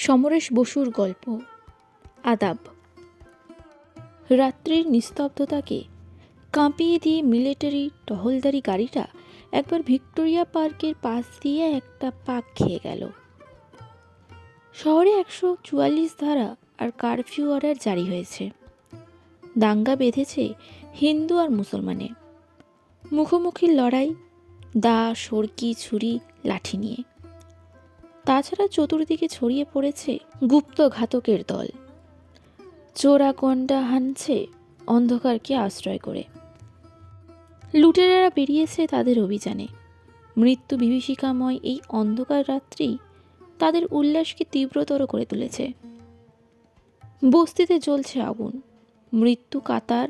সমরেশ বসুর গল্প। আদাব। রাত্রির নিস্তব্ধতাকে কাঁপিয়ে দিয়ে মিলিটারি টহলদারি গাড়িটা একবার ভিক্টোরিয়া পার্কের পাশ দিয়ে একটা পাক খেয়ে গেল। শহরে একশো চুয়াল্লিশ ধারা আর কারফিউ অর্ডার জারি হয়েছে। দাঙ্গা বেঁধেছে হিন্দু আর মুসলমানে মুখোমুখি লড়াই, দা, সরকি, ছুরি, লাঠি নিয়ে। তাছাড়া চতুর্দিকে ছড়িয়ে পড়েছে গুপ্ত ঘাতকের দল। চোরা গন্ডা হানছে অন্ধকারকে আশ্রয় করে। লুটেরারা বেরিয়েছে তাদের অভিযানে। মৃত্যু বিভীষিকাময় এই অন্ধকার রাত্রি তাদের উল্লাসকে তীব্রতর করে তুলেছে। বস্তিতে জ্বলছে আগুন। মৃত্যু কাতার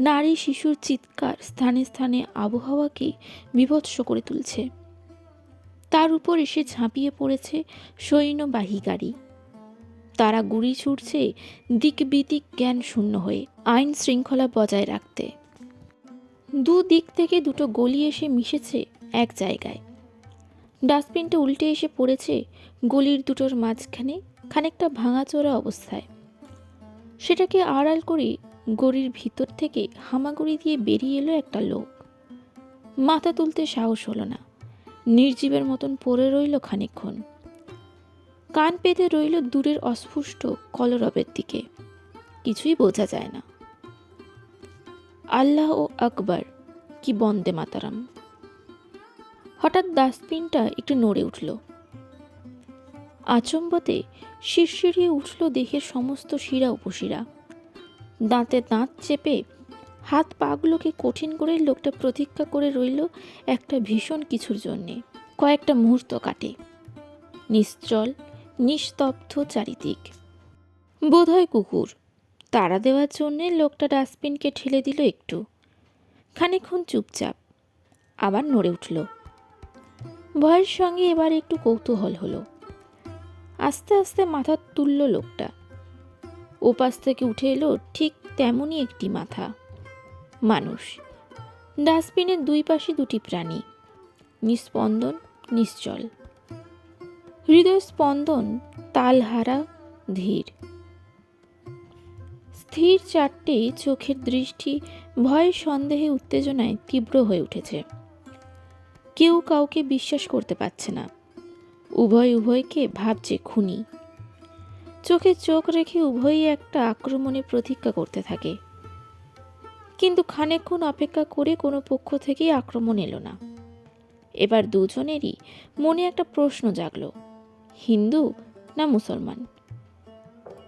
নারী শিশুর চিৎকার স্থানে স্থানে আবহাওয়াকে বিভৎস করে তুলছে। তার উপর এসে ঝাঁপিয়ে পড়েছে সৈন্যবাহী গাড়ি তারা গুড়ি ছুটছে দিকবিদিক জ্ঞান শূন্য হয়ে আইন শৃঙ্খলা বজায় রাখতে। দু দিক থেকে দুটো গলি এসে মিশেছে এক জায়গায়। ডাস্টবিনটা উল্টে এসে পড়েছে গলির দুটোর মাঝখানে খানিকটা ভাঙাচোরা অবস্থায়। সেটাকে আড়াল করে গড়ির ভিতর থেকে হামাগুড়ি দিয়ে বেরিয়ে এলো একটা লোক। মাথা তুলতে সাহস হলো না। নির্জীবের মতন পড়ে রইল খানিকক্ষণ। কান পেতে রইল দূরের অস্ফুষ্ট কলরবের দিকে। কিছুই বোঝা যায় না। আল্লাহ ও আকবর, কি বন্দে মাতারাম। হঠাৎ ডাস্টবিনটা একটু নড়ে উঠল। আচম্বতে শিরশিরিয়ে উঠল দেহের সমস্ত শিরা উপশিরা। দাঁতে দাঁত চেপে হাত পাগুলোকে কঠিন করে লোকটা প্রতীক্ষা করে রইল একটা ভীষণ কিছুর জন্যে। কয়েকটা মুহূর্ত কাটে। নিশ্চল, নিস্তব্ধ চারিদিক। বোধহয় কুকুর। তাড়া দেওয়ার জন্যে লোকটা ডাস্টবিনকে ঠেলে দিল একটু। খানিকক্ষণ চুপচাপ। আবার নড়ে উঠল। ভয়ের সঙ্গে এবার একটু কৌতূহল হলো। আস্তে আস্তে মাথা তুলল লোকটা। ওপাশ থেকে উঠে এলো ঠিক তেমনই একটি মাথা। মানুষ। ডাস্টবিনের দুই পাশে দুটি প্রাণী নিস্পন্দন নিশ্চল। হৃদয় স্পন্দন, তালহারা, ধীর। স্থির চারটে চোখের দৃষ্টি ভয় সন্দেহে, উত্তেজনায় তীব্র হয়ে উঠেছে। কেউ কাউকে বিশ্বাস করতে পারছে না। উভয় উভয়কে ভাবছে খুনি। চোখে চোখ রেখে উভয়ই একটা আক্রমণে প্রতীক্ষা করতে থাকে। কিন্তু খানিকক্ষণ অপেক্ষা করে কোনো পক্ষ থেকেই আক্রমণ এলো না। এবার দুজনেরই মনে একটা প্রশ্ন জাগলো, হিন্দু না মুসলমান?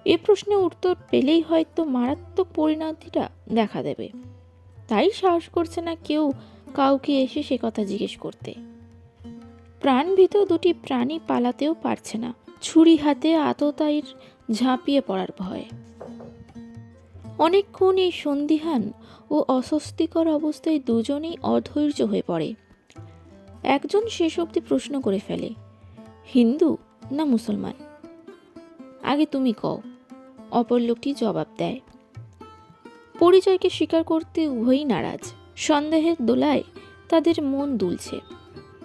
এ প্রশ্নের উত্তর পেলেই হয়তো মারাত্মক পরিণতিটা দেখা দেবে। তাই সাহস করছে না কেউ কাউকে এসে সে কথা জিজ্ঞেস করতে। প্রাণভীত দুটি প্রাণী পালাতেও পারছে না। ছুরি হাতে আততায়ীর ঝাঁপিয়ে পড়ার ভয়। অনেকক্ষণ এই সন্দিহান ও অস্বস্তিকর অবস্থায় দুজনেই অধৈর্য হয়ে পড়ে। একজন শেষ অবধি প্রশ্ন করে ফেলে, হিন্দু না মুসলমান? আগে তুমি কও। অপর লোকটি জবাব দেয়, পরিচয়কে স্বীকার করতে উভয়ই নারাজ। সন্দেহের দোলায় তাদের মন দুলছে।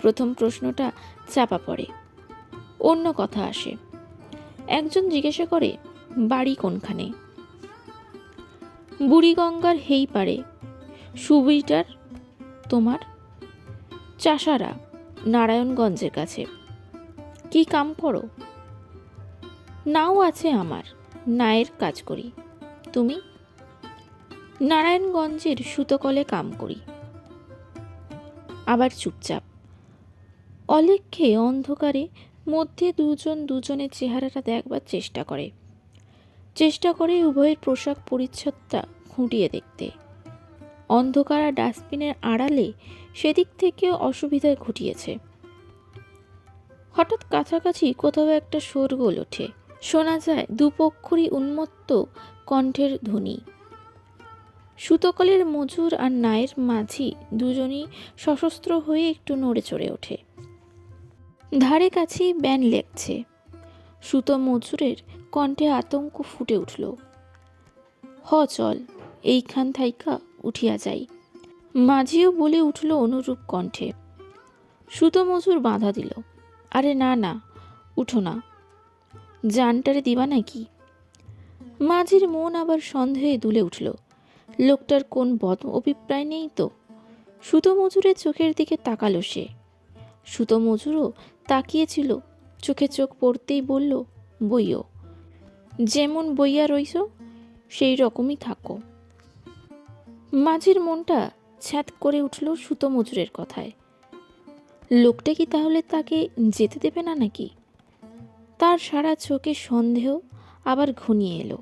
প্রথম প্রশ্নটা চাপা পড়ে, অন্য কথা আসে। একজন জিজ্ঞাসা করে, বাড়ি কোনখানে? বুড়িগঙ্গার হেই পারে সুবিটার তোমার? চাষারা, নারায়ণগঞ্জের কাছে। কি কাম করো? নাও আছে আমার, নায়ের কাজ করি। তুমি? নারায়ণগঞ্জের সুতকলে কাম করি। আবার চুপচাপ। অলেখ্যে অন্ধকারে মধ্যে দুজন দুজনের চেহারাটা দেখবার চেষ্টা করে। চেষ্টা করে উভয়ের পোশাক পরিচ্ছদটা খুঁটিয়ে দেখতে। অন্ধকার আর ডাস্টবিনের আড়ালে সেদিক থেকে অসুবিধায় ঘটিয়েছে। হঠাৎ কাছাকাছি কোথাও একটা শোরগোল ওঠে। শোনা যায় দুপক্ষরই উন্মত্ত কণ্ঠের ধ্বনি। সুতকলের মজুর আর নায়ের মাঝি দুজনই সশস্ত্র হয়ে একটু নড়ে চড়ে ওঠে। ধারে কাছেই ব্যান লেগছে সুতো মজুরের কণ্ঠে আতঙ্ক ফুটে উঠল। হ, চল, এইখান থাইকা উঠিয়া যাই। মাঝিও বলে উঠল অনুরূপ কণ্ঠে। সুতো মজুর বাধা দিল। আরে না না, উঠো না। জানটারে দিবা নাকি? মাঝির মন আবার সন্দেহে দুলে উঠল। লোকটার কোন বদ অভিপ্রায় নেই তো? সুতো মজুরের চোখের দিকে তাকালো সে। সুতো মজুরও তাকিয়েছিল চোখে চোখ পড়তেই বলল, বইও। যেমন বইয়া রইছ, সেই রকমই থাকো। মাঝির মনটা ছ্যাত করে উঠল সুতো মজুরের কথায়। লোকটা কি তাহলে তাকে যেতে দেবে না নাকি? তার সারা চোখে সন্দেহ আবার ঘনিয়ে এলো।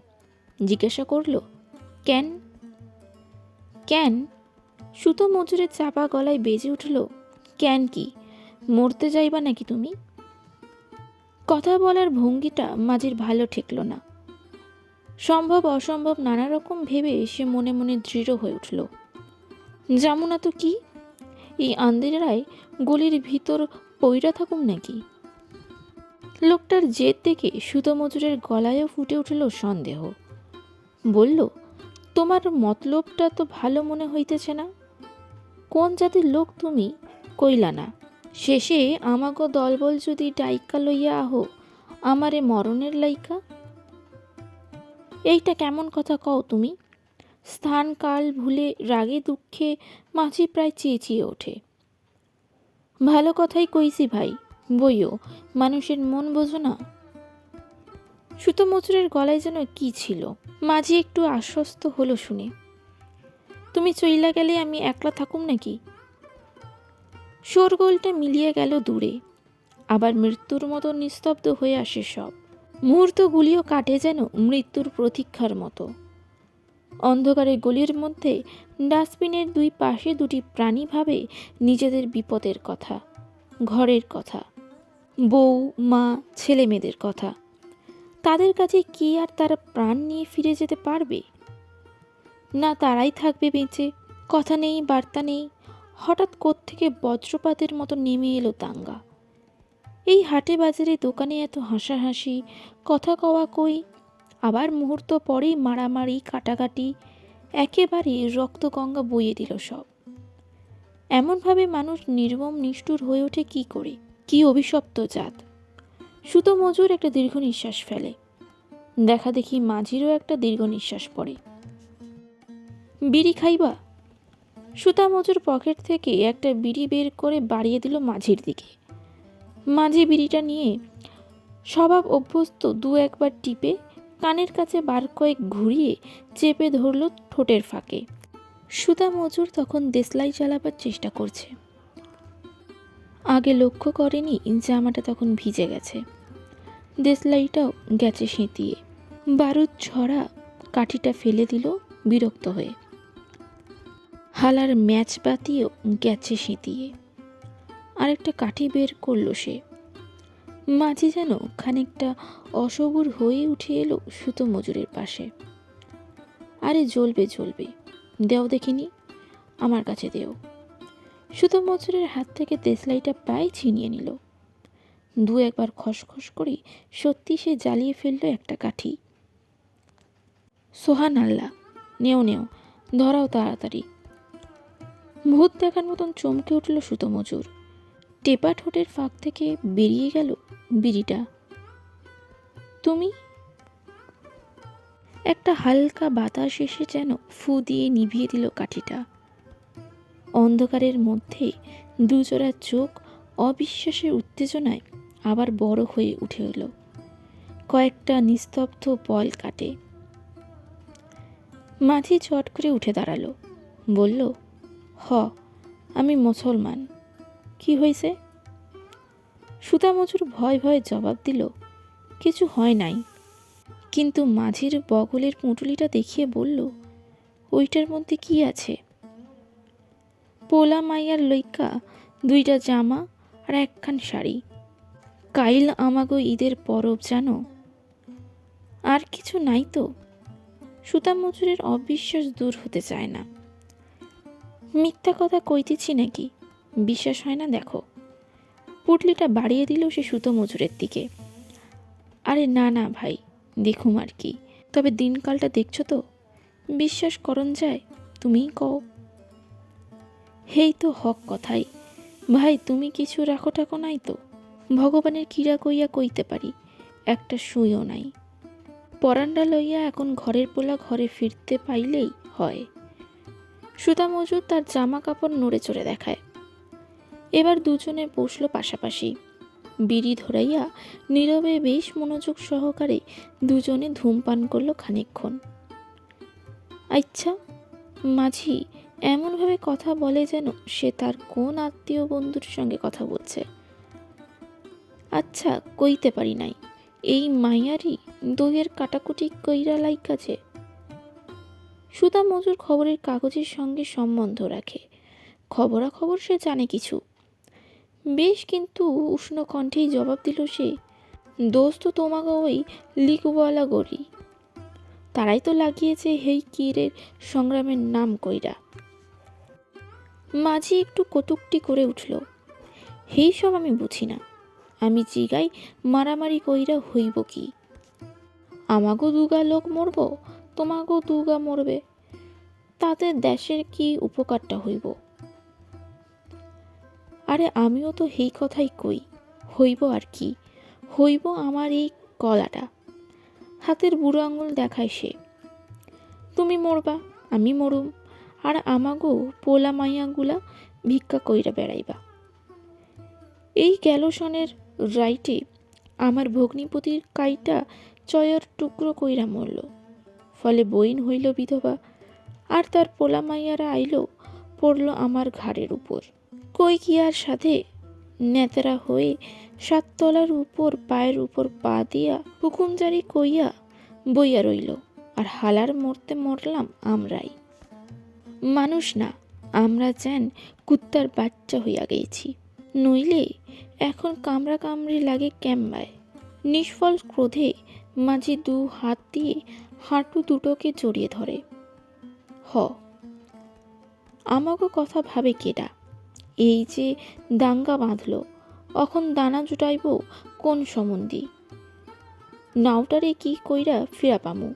জিজ্ঞাসা করল, কেন? কেন? সুতো মজুরের চাপা গলায় বেজে উঠল, কেন কি? মরতে যাইবা নাকি তুমি? কথা বলার ভঙ্গিটা মাঝির ভালো ঠেকল না। সম্ভব অসম্ভব নানা রকম ভেবে সে মনে মনে দৃঢ় হয়ে উঠল। যামুনা তো কি? এই আন্দিরায় গলির ভিতর পইরা থাকুম নাকি? লোকটার জেদ দেখে সুতো মজুরের গলায়ও ফুটে উঠল সন্দেহ। বলল, তোমার মতলবটা তো ভালো মনে হইতেছে না। কোন জাতির লোক তুমি কইলা না? শেষে আমাগো দলবল যদি ডাইকা লইয়া আহো, আমারে মরণের লাইকা? এইটা কেমন কথা কও তুমি? স্থান কাল ভুলে রাগে দুঃখে মাঝি প্রায় চেঁচিয়ে ওঠে। ভালো কথাই কইছি ভাই, বইও, মানুষের মন বোঝো না। সুতো মজুরের গলায় যেন কি ছিল, মাঝি একটু আশ্বস্ত হলো শুনে। তুমি চইলা গেলে আমি একলা থাকুম নাকি? শোরগোলটা মিলিয়ে গেল দূরে। আবার মৃত্যুর মতো নিস্তব্ধ হয়ে আসে সব। মুহূর্তগুলিও কাটে যেন মৃত্যুর প্রতীক্ষার মতো। অন্ধকারে গলির মধ্যে ডাস্টবিনের দুই পাশে দুটি প্রাণী ভাবে নিজেদের বিপদের কথা, ঘরের কথা, বউ, মা ছেলে মেয়েদের কথা। তাদের কাছে কি আর তারা প্রাণ নিয়ে ফিরে যেতে পারবে? না তারাই থাকবে বেঁচে, কথা নেই, বার্তা নেই হঠাৎ কোত্থেকে বজ্রপাতের মতো নেমে এলো দাঙ্গা। এই হাটে বাজারে দোকানে এত হাসাহাসি, কথা কওয়া কই? আবার মুহূর্ত পরেই মারামারি, কাটাকাটি, একেবারে রক্তগঙ্গা বইয়ে দিল সব। এমনভাবে মানুষ নির্মম, নিষ্ঠুর হয়ে ওঠে কি করে? কি অভিশপ্ত জাত? সুতো মজুর একটা দীর্ঘ নিঃশ্বাস ফেলে। দেখা দেখি মাঝিরও একটা দীর্ঘ নিঃশ্বাস পড়ে। বিড়ি খাইবা? সুতা মজুর পকেট থেকে একটা বিড়ি বের করে বাড়িয়ে দিল মাঝির দিকে। মাঝি বিড়িটা নিয়ে স্বভাব অভ্যস্ত দু একবার টিপে কানের কাছে বার কয়েক ঘুরিয়ে চেপে ধরল ঠোঁটের ফাঁকে। সুতা মজুর তখন দেশলাই চালাবার চেষ্টা করছে। আগে লক্ষ্য করেনি জামাটা তখন ভিজে গেছে। দেশলাইটাও গেছে সেঁতিয়ে। বারুদ ছড়া কাঠিটা ফেলে দিল বিরক্ত হয়ে। হালার ম্যাচ বাতিও গেছে সেঁতিয়ে। আরেকটা কাঠি বের করল সে। মাঝি যেন খানিকটা অসবুর হয়ে উঠে এলো সুতো মজুরের পাশে। আরে জ্বলবে জ্বলবে। দেও দেখিনি, আমার কাছে দেও। সুতো মজুরের হাত থেকে তেসলাইটা প্রায় ছিনিয়ে নিল। দু একবার খসখস করে সত্যি সে জ্বালিয়ে ফেলল একটা কাঠি। সোহান আল্লাহ, নেও নেও, ধরাও তাড়াতাড়ি। ভূত দেখার মতন চমকে উঠল সুতো মজুর। টেপা ঠোঁটের ফাঁক থেকে বেরিয়ে গেল বিড়িটা। তুমি? একটা হালকা বাতাস এসে যেন ফু দিয়ে নিভিয়ে দিল কাঠিটা। অন্ধকারের মধ্যে দুজোড়া চোখ অবিশ্বাসের উত্তেজনায় আবার বড় হয়ে উঠে এলো কয়েকটা নিস্তব্ধ পল কাটে। মাঝি চট করে উঠে দাঁড়াল। বলল হ, আমি মুসলমান। কি হয়েছে সুতা মজুর ভয় ভয়ে জবাব দিল, কিছু হয় নাই। কিন্তু মাঝির বগলের পুঁটুলিটা দেখিয়ে বলল, ওইটার মধ্যে কি আছে? পোলা মাইয়ার লইকা, দুইটা জামা আর একখান শাড়ি। কাইল আমাগো ঈদের পরব জানো, আর কিছু নাই তো। সুতা মজুরের অবিশ্বাস দূর হতে চায় না। মিথ্যা কথা কইতেছি নাকি? বিশ্বাস হয় না, দেখো। পুটলিটা বাড়িয়ে দিল সে সুতো মজুরের দিকে। আরে না না, ভাই, দেখুম আর কি। তবে দিনকালটা দেখছ তো? বিশ্বাস করন যায়, তুমিই কও। হেই তো হক কথাই। ভাই, তুমি কিছু রাখো টাকো নাই তো? ভগবানের কিরা কইয়া কইতে পারি, একটা সুইও নাই। পরান্ডা লইয়া এখন ঘরের পোলা ঘরে ফিরতে পাইলেই হয়। সুতা মজুর তার জামা কাপড় নড়ে চড়ে দেখায়। এবার দুজনে বসল পাশাপাশি। বিড়ি ধরাইয়া নীরবে বেশ মনোযোগ সহকারে দুজনে ধূমপান করল খানিকক্ষণ। আচ্ছা মাঝি, এমনভাবে কথা বলে যেন সে তার কোন আত্মীয় বন্ধুর সঙ্গে কথা বলছে। আচ্ছা কইতে পারি নাই। এই মাইয়ারই দইয়ের কাটাকুটি কইরা লাইকাছে সুতা মজুর খবরের কাগজের সঙ্গে সম্বন্ধ রাখে। খবরাখবর সে জানে কিছু। বেশ কিন্তু উষ্ণ কণ্ঠেই জবাব দিল সে, দোস্ত তোমাকে ওই লিকওয়ালা গড়ি তারাই তো লাগিয়েছে হেই কিরের সংগ্রামের নাম কইরা। মাঝি একটু কটুকটি করে উঠল, হেই সব আমি বুঝি না। আমি জিগাই মারামারি কইরা হইব কি? আমাগো দুগা লোক মরব? তোমাগো দুগা মরবে। তাতে দেশের কি উপকারটা হইব? আরে আমিও তো সেই কথাই কই, হইব আর কি, হইব আমার এই কলাটা। হাতের বুড়ো আঙুল দেখায় সে। তুমি মরবা, আমি মরুম, আর আমাগো পোলা মাইয়াগুলা ভিক্ষা কইরা বেড়াইবা। এই গ্যালোসনের রাইটে আমার ভগ্নিপতির কাইটা চয়র টুকরো কইরা মরল। ফলে বইন হইল বিধবা, আর তার পোলা মাইয়ারা আইল পড়ল আমার ঘাড়ের উপর। কই কি আর সাথে নেতারা হয়ে সাততলার উপর পায়ের উপর পা দিয়া হুকুমজারি কইয়া বইয়া রইল, আর হালার মরতে মরলাম আমরাই। মানুষ না, আমরা যেন কুত্তার বাচ্চা হইয়া গেছি। নইলে এখন কামড়া কামড়ি লাগে ক্যাম্বায় নিষ্ফল ক্রোধে মাঝি দু হাত দিয়ে হাঁটু দুটোকে জড়িয়ে ধরে। হ। আমাকে কথা ভাবে কেডা? এই যে দাঙ্গা বাঁধল, অখন দানা জুটাইব কোন সম্বন্ধী? নাওটারে কি কইরা ফিরা পামু?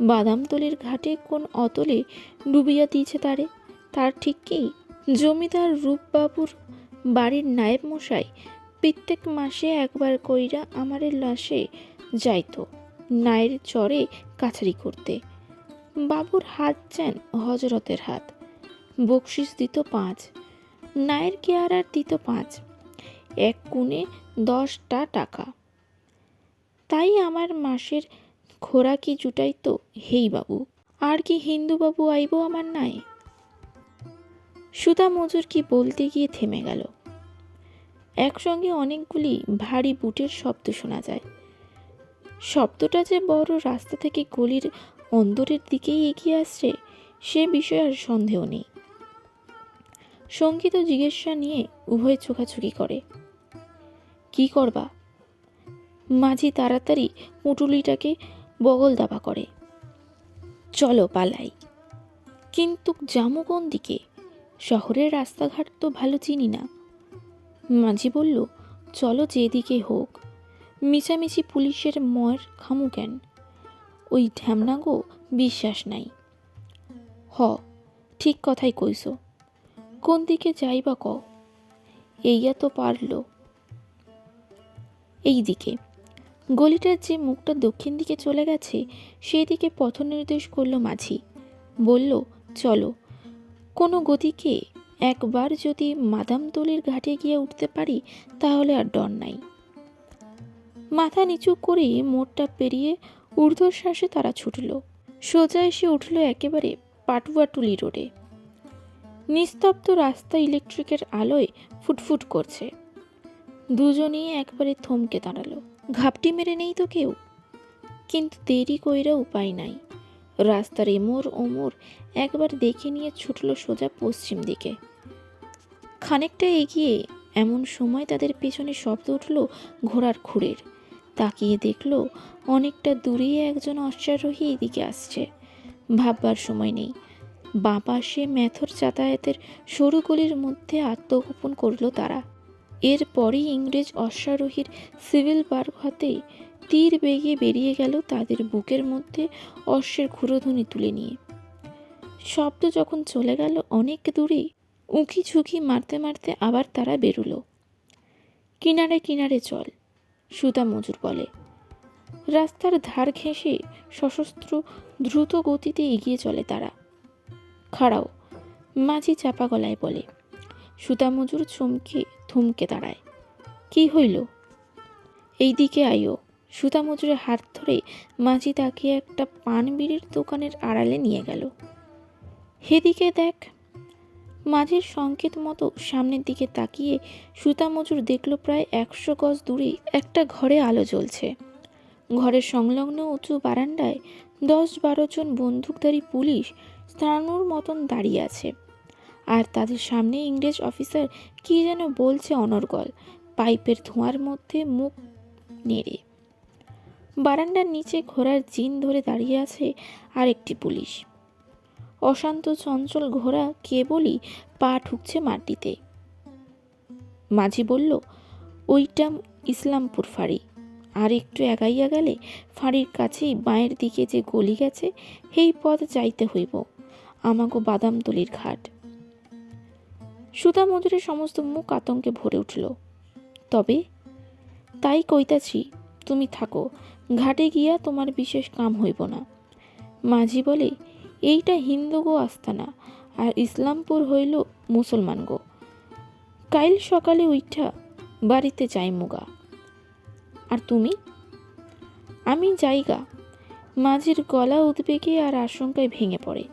বাদামতলের ঘাটে কোন অতলে ডুবিয়া দিয়েছে তারে? তার ঠিক কি? জমিদার রূপবাবুর বাড়ির নায়েব মশাই প্রত্যেক মাসে একবার কইরা আমারের লাশে যাইতো। নায়ের চরে কাছারি করতে। বাবুর হাত যেন হজরতের হাত। বকশিস দিত পাঁচ। নায়ের কেয়ারার দিত পাঁচ। এক কুনে দশটা টাকা। তাই আমার মাসের খোরাকি জুটাইতো? হেই বাবু, আর কি হিন্দু বাবু আইব আমার নাই? সুতা মজুর কি বলতে গিয়ে থেমে গেল। একসঙ্গে অনেকগুলি ভারী বুটের শব্দ শোনা যায়। শব্দটা যে বড় রাস্তা থেকে গলির অন্দরের দিকেই এগিয়ে আসছে, সে বিষয়ে আর সন্দেহ নেই। সংগীত জিজ্ঞাসা নিয়ে উভয় চোখাচুকি করে। কি করবা? মাঝি তাড়াতাড়ি পুটুলিটাকে বগল দাবা করে। চলো, পালাই। কিন্তু জামু কোন দিকে? শহরের রাস্তাঘাট তো ভালো চিনি না। মাঝি বলল, চলো যেদিকে হোক। মিছামিছি পুলিশের ময়ের খামু কেন? ওই ঢ্যামনাগো বিশ্বাস নাই। হ, ঠিক কথাই কইস কোন দিকে যাইবা ক এইয়া তো পারল। এই দিকে। গলিটার যে মুখটা দক্ষিণ দিকে চলে গেছে সেই দিকে পথ নির্দেশ করল মাঝি। বলল, চলো। কোনো গতিকে একবার যদি মাদামতলির ঘাটে গিয়ে উঠতে পারি, তাহলে আর ডর নাই। মাথা নিচু করে মোড়টা পেরিয়ে ঊর্ধ্বশ্বাসে তারা ছুটল। সোজা এসে উঠল একেবারে পাটুয়াটুলি রোডে। নিস্তব্ধ রাস্তা ইলেকট্রিকের আলোয় ফুটফুট করছে। দুজনেই একবারে থমকে দাঁড়াল। ঘাপটি মেরে নেই তো কেউ? কিন্তু দেরি কইরা উপায় নাই। রাস্তার এমোর ওমর একবার দেখে নিয়ে ছুটল সোজা পশ্চিম দিকে। খানিকটা এগিয়ে এমন সময় তাদের পেছনে শব্দ উঠল ঘোড়ার খুঁড়ের। তাকিয়ে দেখল অনেকটা দূরে একজন অশ্বারোহী এদিকে আসছে। ভাববার সময় নেই। বাঁ পাশে ম্যাথর যাতায়াতের সরু গলির মধ্যে আত্মগোপন করল তারা। এরপরই ইংরেজ অশ্বারোহীর সিভিল বার্গ হাতে তীর বেগে বেরিয়ে গেল তাদের বুকের মধ্যে অশ্বের ক্ষুরধ্বনি তুলে নিয়ে। শব্দ যখন চলে গেল অনেক দূরে, উঁকি ঝুঁকি মারতে মারতে আবার তারা বেরুলো। কিনারে কিনারে চল। সুতা মজুর বলে। রাস্তার ধার ঘেঁষে সশস্ত্র দ্রুত গতিতে এগিয়ে চলে তারা। খাড়াও, মাঝি চাপা গলায় বলে সুতা মজুর চমকে থমকে দাঁড়ায়। কি হইল? এইদিকে আইও। সুতা মজুরের হাত ধরে মাঝি তাকে একটা পান বিড়ির দোকানের আড়ালে নিয়ে গেল। হেদিকে দেখ মাঝির সংকেত মতো সামনের দিকে তাকিয়ে সুতা মজুর দেখল প্রায় একশো গজ দূরে একটা ঘরে আলো জ্বলছে। ঘরের সংলগ্ন উঁচু বারান্দায় দশ বারো জন বন্দুকধারী পুলিশ স্থানুর মতন দাঁড়িয়ে আছে। আর তাদের সামনে ইংরেজ অফিসার কি যেন বলছে অনর্গল, পাইপের ধোঁয়ার মধ্যে মুখ নেড়ে। বারান্দার নিচে ঘোড়ার জিন ধরে দাঁড়িয়ে আছে আরেকটি পুলিশ। অশান্ত চঞ্চল ঘোড়া কেবলই পা ঠুকছে মাটিতে। মাঝি বলল, ওইটা ইসলামপুর ফাঁড়ি। আর একটু এগাইয়া গেলে ফাঁড়ির কাছেই বাঁয়ের দিকে যে গলি গেছে, সেই পথ যাইতে হইব। আমাগো বাদামতলির ঘাট। সুতা মজুরের সমস্ত মুখ আতঙ্কে ভরে উঠল। তবে? তাই কইতাছি, তুমি থাকো। ঘাটে গিয়া তোমার বিশেষ কাম হইব না। মাঝি বলে এইটা হিন্দু গো আস্তানা, আর ইসলামপুর হইল মুসলমান গো। কাইল সকালে উইঠা বাড়িতে যাই মুগা। আর তুমি? আমি যাইগা। মাঝির গলা উদ্বেগে আর আশঙ্কায় ভেঙে পড়ে।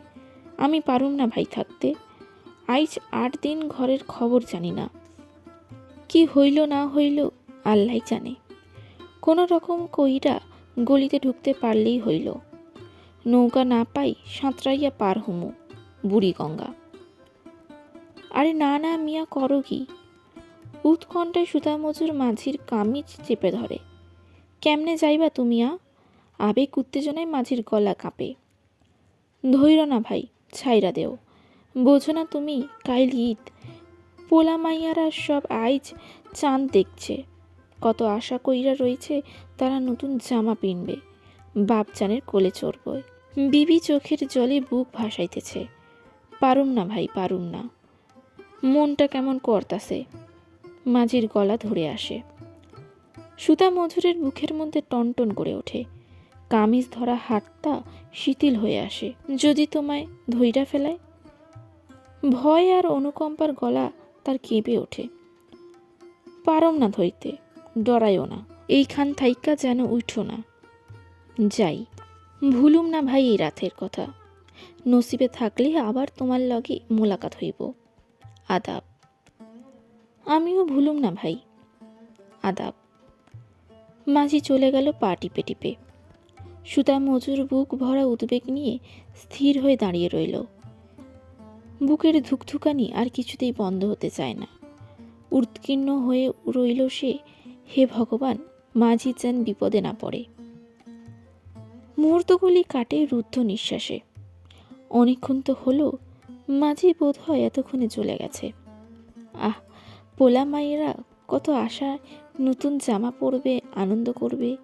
আমি পারুম না ভাই থাকতে। আইজ আট দিন ঘরের খবর জানি না। কি হইল না হইল আল্লাহ জানে। কোনো রকম কইরা গলিতে ঢুকতে পারলেই হইল। নৌকা না পাই সাঁতরাইয়া পার হুমু বুড়িগঙ্গা আরে না না, মিয়া, করো কি? উৎকণ্ঠায় সুতা মজুর মাঝির কামিজ চেপে ধরে। কেমনে যাইবা তুমিয়া আবেগ উত্তেজনায় মাঝির গলা কাঁপে। ধৈর না ভাই, ছাইরা দেও। বোঝো না তুমি, কাইল ঈদ পোলা মাইয়ারা সব আইজ চাঁদ দেখছে। কত আশা কইরা রয়েছে তারা নতুন জামা পিনবে বাপচানের কোলে চড়বে বিবি চোখের জলে বুক ভাসাইতেছে। পারুম না ভাই, পারুম না। মনটা কেমন করতাছে। মাঝির গলা ধরে আসে। সুতা মধুরের বুকের মধ্যে টনটন করে ওঠে। কামিজ ধরা হাতটা শিথিল হয়ে আসে। যদি তোমায় ধৈরা ফেলায়? ভয় আর অনুকম্পার গলা তার কেঁপে ওঠে। পারম না ধইতে ডরাইও না। এইখান থাইকা যেন উঠো না। যাই। ভুলুম না ভাই এই রাতের কথা। নসিবে থাকলে আবার তোমার লগে মোলাকাত হইব। আদাব। আমিও ভুলুম না ভাই। আদাব। মাঝি চলে গেল পা টিপে টিপে সুতা মজুর বুক ভরা উদ্বেগ নিয়ে স্থির হয়ে দাঁড়িয়ে রইল। বুকের ধুকধুকানি আর কিছুতেই বন্ধ হতে চায় না। উৎকীর্ণ হয়ে রইল সে। হে ভগবান, মাঝি যেন বিপদে না পড়ে। মুহূর্তগুলি কাটে রুদ্ধ নিঃশ্বাসে। অনেকক্ষণ তো হলো, মাঝি বোধ হয় এতক্ষণে চলে গেছে। আহ, পোলা মায়েরা কত আশা, নতুন জামা পরবে, আনন্দ করবে।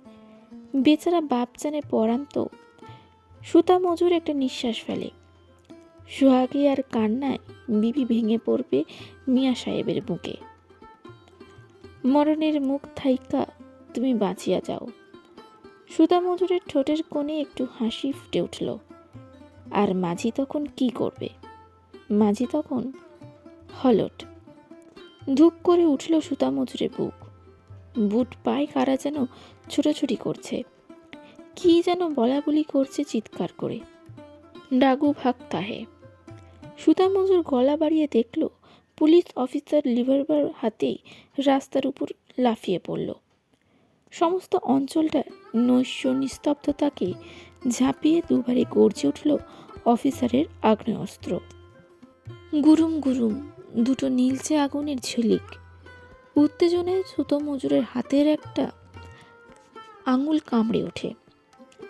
বেচারা বাপ জানে পরান তো। সুতা মজুর একটা নিঃশ্বাস ফেলে। সোহাগী আর কান্নায় বিবি ভেঙে পড়বে মিয়া সাহেবের বুকে। মরণের মুখ থাইকা, তুমি বাঁচিয়া যাও। সুতা মজুরের ঠোঁটের কোণে একটু হাসি ফুটে উঠল। আর মাঝি তখন কি করবে? মাঝি তখন হলট। ধূপ করে উঠল সুতা মজুরের বুক। বুট পায়ে কারা যেন ছোটাছুটি করছে। কি যেন বলা বলি করছে চিৎকার করে। ডাগু ভাগ তাহে। সুতা মজুর গলা বাড়িয়ে দেখল, পুলিশ অফিসার লিভারবার হাতেই রাস্তার উপর লাফিয়ে পড়ল। সমস্ত অঞ্চলটা নৈশ নিস্তব্ধতাকে ঝাঁপিয়ে দুবারে গর্জে উঠল অফিসারের আগ্নেয়াস্ত্র। গুরুম গুরুম, দুটো নীলচে আগুনের ঝিলিক। উত্তেজনায় সুতো মজুরের হাতের একটা আঙুল কামড়ে ওঠে।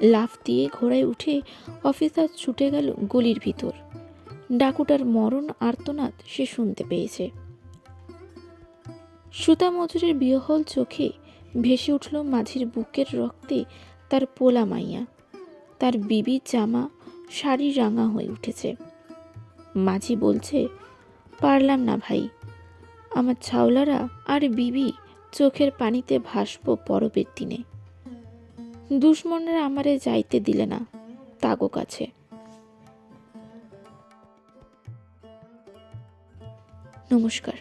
লাফ দিয়ে ঘোড়ায় উঠে অফিসার ছুটে গেল গলির ভিতর। ডাকুটার মরণ আর্তনাদ সে শুনতে পেয়েছে। সুতা মজুরের বিহল চোখে ভেসে উঠল মাঝির বুকের রক্তে তার পোলা মাইয়া। তার বিবির জামা, শাড়ি রাঙা হয়ে উঠেছে। মাঝি বলছে, পারলাম না ভাই। আমার ছাওলারা আর বিবি চোখের পানিতে ভাসবো পরবের দিনে। দুশ্মনরা আমারে যাইতে দিলে না, তাগো কাছে। নমস্কার।